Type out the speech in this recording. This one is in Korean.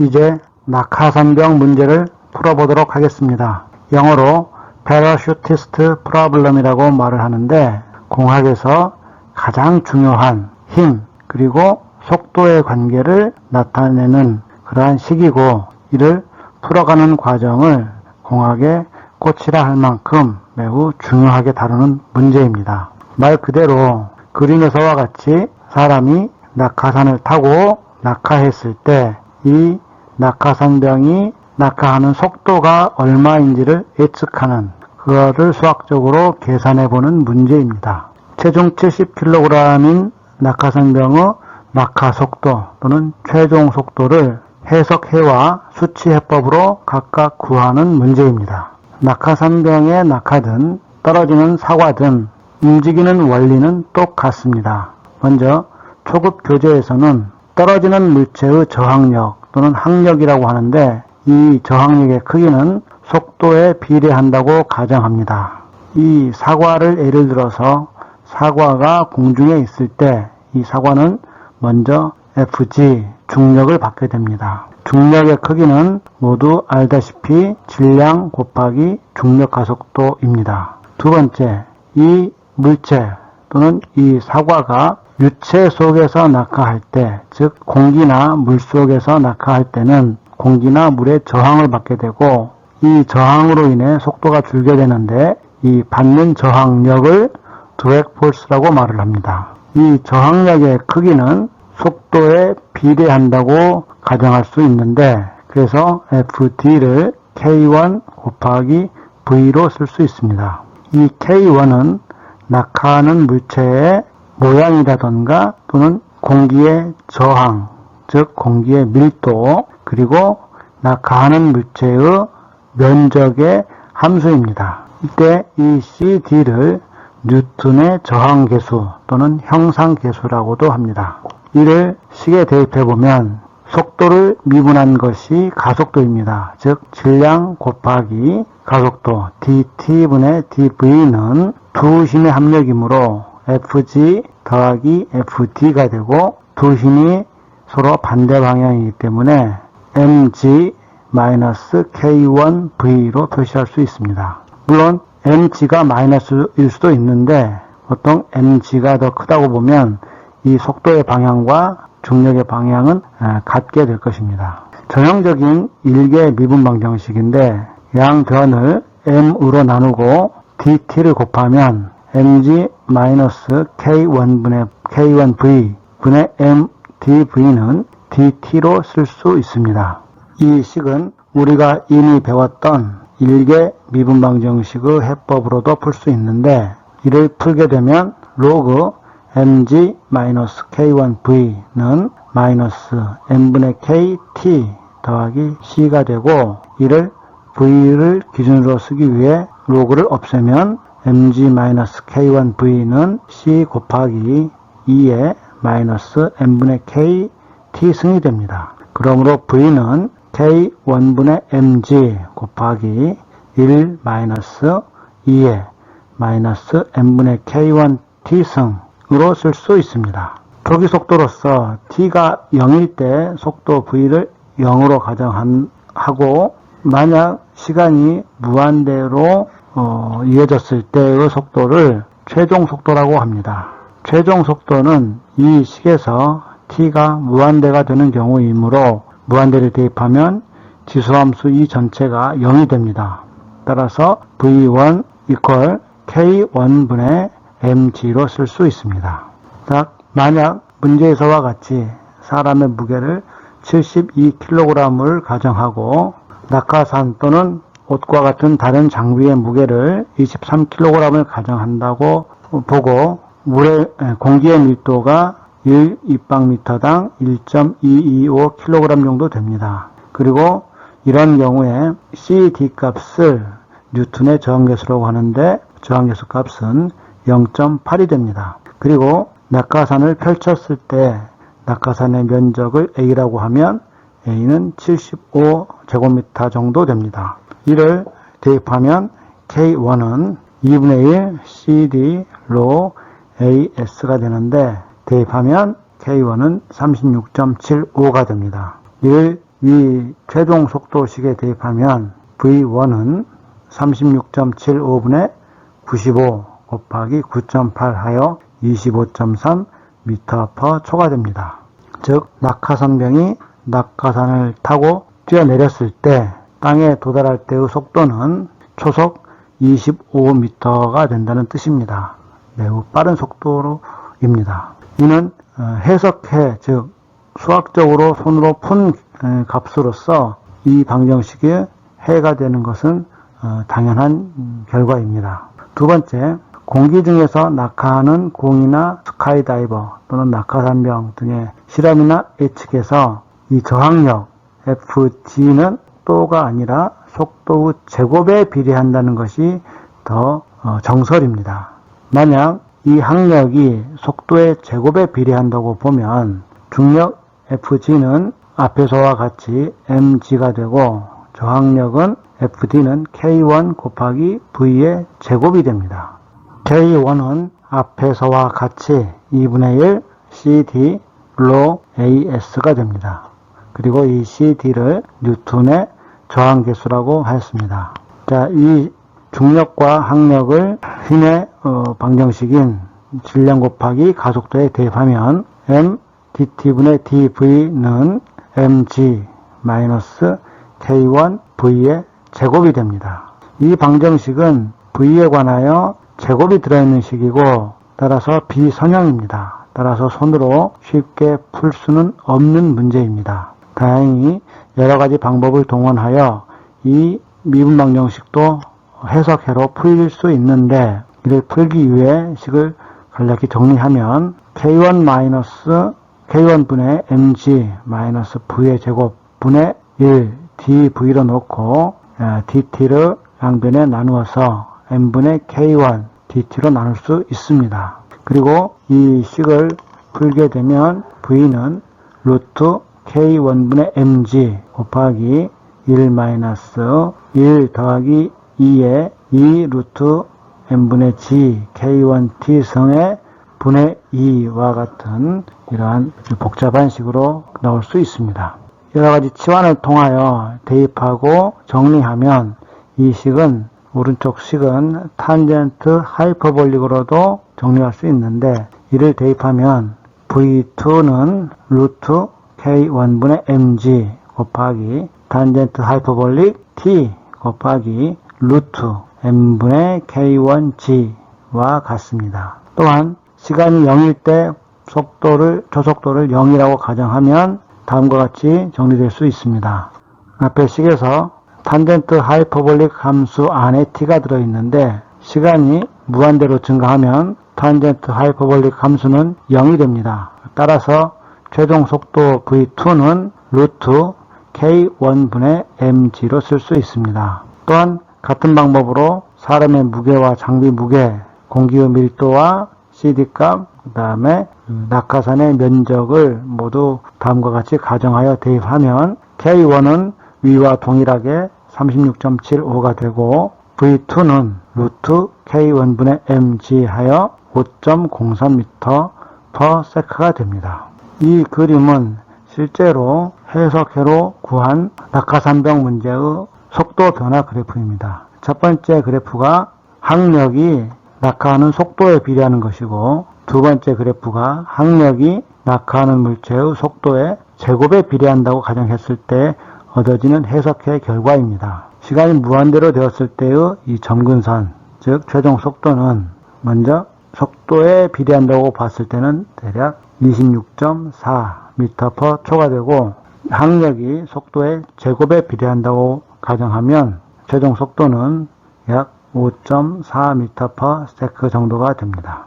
이제 낙하산병 문제를 풀어보도록 하겠습니다. 영어로 parachutist problem이라고 말을 하는데 공학에서 가장 중요한 힘 그리고 속도의 관계를 나타내는 그러한 식이고 이를 풀어가는 과정을 공학의 꽃이라 할 만큼 매우 중요하게 다루는 문제입니다. 말 그대로 그림에서와 같이 사람이 낙하산을 타고 낙하했을 때 이 낙하산병이 낙하하는 속도가 얼마인지를 예측하는 그거를 수학적으로 계산해 보는 문제입니다. 체중 70kg인 낙하산병의 낙하 속도 또는 최종 속도를 해석해와 수치 해법으로 각각 구하는 문제입니다. 낙하산병에 낙하든 떨어지는 사과든 움직이는 원리는 똑같습니다. 먼저 초급 교재에서는 떨어지는 물체의 저항력 또는 항력이라고 하는데 이 저항력의 크기는 속도에 비례한다고 가정합니다. 이 사과를 예를 들어서 사과가 공중에 있을 때 이 사과는 먼저 FG 중력을 받게 됩니다. 중력의 크기는 모두 알다시피 질량 곱하기 중력 가속도입니다. 두 번째, 이 물체 또는 이 사과가 유체 속에서 낙하할 때, 즉 공기나 물 속에서 낙하할 때는 공기나 물의 저항을 받게 되고 이 저항으로 인해 속도가 줄게 되는데 이 받는 저항력을 드랙 폴스라고 말을 합니다. 이 저항력의 크기는 속도에 비례한다고 가정할 수 있는데 그래서 FD를 K1 곱하기 V로 쓸 수 있습니다. 이 K1은 낙하하는 물체의 모양이라던가 또는 공기의 저항, 즉 공기의 밀도 그리고 낙하하는 물체의 면적의 함수입니다. 이때 이 CD를 뉴턴의 저항계수 또는 형상계수라고도 합니다. 이를 식에 대입해 보면 속도를 미분한 것이 가속도입니다. 즉 질량 곱하기 가속도 dt분의 dv는 두 힘의 합력이므로 fg 더하기 fd가 되고 두 힘이 서로 반대 방향이기 때문에 mg k1v로 표시할 수 있습니다. 물론 mg가 마이너스일 수도 있는데 보통 mg가 더 크다고 보면 이 속도의 방향과 중력의 방향은 같게 될 것입니다. 전형적인 일개 미분 방정식인데 양 변을 m으로 나누고 dt를 곱하면 mg-k1분의 k1v 분의 mdv는 dt로 쓸 수 있습니다. 이 식은 우리가 이미 배웠던 일개 미분방정식의 해법으로도 풀 수 있는데 이를 풀게 되면 로그 mg-k1v는 마이너스 n분의 kt 더하기 c가 되고 이를 v를 기준으로 쓰기 위해 로그를 없애면 mg-k1v는 c 곱하기 2의 마이너스 n분의 kt 승이 됩니다. 그러므로 v는 k1분의 mg 곱하기 1 마이너스 2의 마이너스 n분의 k1 t승으로 쓸 수 있습니다. 초기 속도로서 t가 0일 때 속도 v를 0으로 가정하고 만약 시간이 무한대로 어, 이어졌을 때의 속도를 최종 속도라고 합니다. 최종 속도는 이 식에서 t가 무한대가 되는 경우이므로 무한대를 대입하면 지수함수 이 전체가 0이 됩니다. 따라서 v1 equal k1분의 mg로 쓸 수 있습니다. 자, 만약 문제에서와 같이 사람의 무게를 72kg을 가정하고 낙하산 또는 옷과 같은 다른 장비의 무게를 23kg을 가정한다고 보고 물의 공기의 밀도가 1 입방미터당 1.225kg 정도 됩니다. 그리고 이런 경우에 CD 값을 뉴턴의 저항계수라고 하는데 저항계수 값은 0.8이 됩니다. 그리고 낙하산을 펼쳤을 때 낙하산의 면적을 A라고 하면 A는 75제곱미터 정도 됩니다. 이를 대입하면 K1은 2분의 1 CD 로 AS가 되는데 대입하면 K1은 36.75가 됩니다. 이를 이 최종 속도식에 대입하면 V1은 36.75분의 95 곱하기 9.8 하여 25.3 미터 퍼 초가 됩니다. 즉 낙하산병이 낙하산을 타고 뛰어내렸을 때 땅에 도달할 때의 속도는 초속 25m가 된다는 뜻입니다. 매우 빠른 속도로입니다. 이는 어, 해석해 즉 수학적으로 손으로 푼 에, 값으로서 이 방정식이 해가 되는 것은 어, 당연한 음, 결과입니다. 두 번째, 공기 중에서 낙하하는 공이나 스카이다이버 또는 낙하산병 등의 실험이나 예측에서 이 저항력 FG는 속도가 아니라 속도의 제곱에 비례한다는 것이 더 어, 정설입니다. 만약 이 항력이 속도의 제곱에 비례한다고 보면 중력 FG는 앞에서와 같이 mg가 되고 저항력은 FD는 K1 곱하기 V의 제곱이 됩니다. K1은 앞에서와 같이 2분의 1 CD 로 AS가 됩니다. 그리고 이 CD를 뉴턴의 저항계수라고 하였습니다. 자, 이 중력과 항력을 힘의 어, 방정식인 질량 곱하기 가속도에 대입하면 m dt분의 dv는 mg 마이너스 k1 v의 제곱이 됩니다. 이 방정식은 v에 관하여 제곱이 들어있는 식이고 따라서 비선형입니다. 따라서 손으로 쉽게 풀 수는 없는 문제입니다. 다행히 여러 가지 방법을 동원하여 이 미분 방 정식도 해석해로 풀릴 수 있는데 이를 풀기 위해 식을 간략히 정리하면 k1 마이너스 k1 분의 mg 마이너스 v의 제곱 분의 1 dv로 놓고 아, dt를 양변에 나누어서 m분의 k1 dt로 나눌 수 있습니다. 그리고 이 식을 풀게 되면 v는 루트 k1분의 mg 곱하기 1 마이너스 1 더하기 2의 2 루트 n분의 g k1t 성의 분의 2와 같은 이러한 복잡한 식으로 나올 수 있습니다. 여러 가지 치환을 통하여 대입하고 정리하면 이 식은 오른쪽 식은 탄젠트 하이퍼볼릭으로도 정리할 수 있는데 이를 대입하면 V2는 루트 K1분의 mg 곱하기 탄젠트 하이퍼볼릭 T 곱하기 루트 m분의 K1g와 같습니다. 또한 시간이 0일 때 속도를 초속도를 0이라고 가정하면 다음과 같이 정리될 수 있습니다. 앞에 식에서 탄젠트 하이퍼볼릭 함수 안에 t가 들어있는데 시간이 무한대로 증가하면 탄젠트 하이퍼볼릭 함수는 0이 됩니다. 따라서 최종 속도 v2는 루트 k1분의 mg로 쓸 수 있습니다. 또한 같은 방법으로 사람의 무게와 장비 무게, 공기의 밀도와 CD값, 그 다음에 낙하산의 면적을 모두 다음과 같이 가정하여 대입하면 K1은 위와 동일하게 36.75가 되고 V2는 루트 K1분의 mg 하여 5.03m per sec가 됩니다. 이 그림은 실제로 해석회로 구한 낙하산병 문제의 속도 변화 그래프입니다. 첫 번째 그래프가 항력이 낙하하는 속도에 비례하는 것이고 두 번째 그래프가 항력이 낙하하는 물체의 속도에 제곱에 비례한다고 가정했을 때 얻어지는 해석의 결과입니다. 시간이 무한대로 되었을 때의 이 점근선, 즉 최종 속도는 먼저 속도에 비례한다고 봤을 때는 대략 26.4 m per 초가 되고 항력이 속도의 제곱에 비례한다고 가정하면 최종 속도는 약 5.4 m per sec 정도가 됩니다.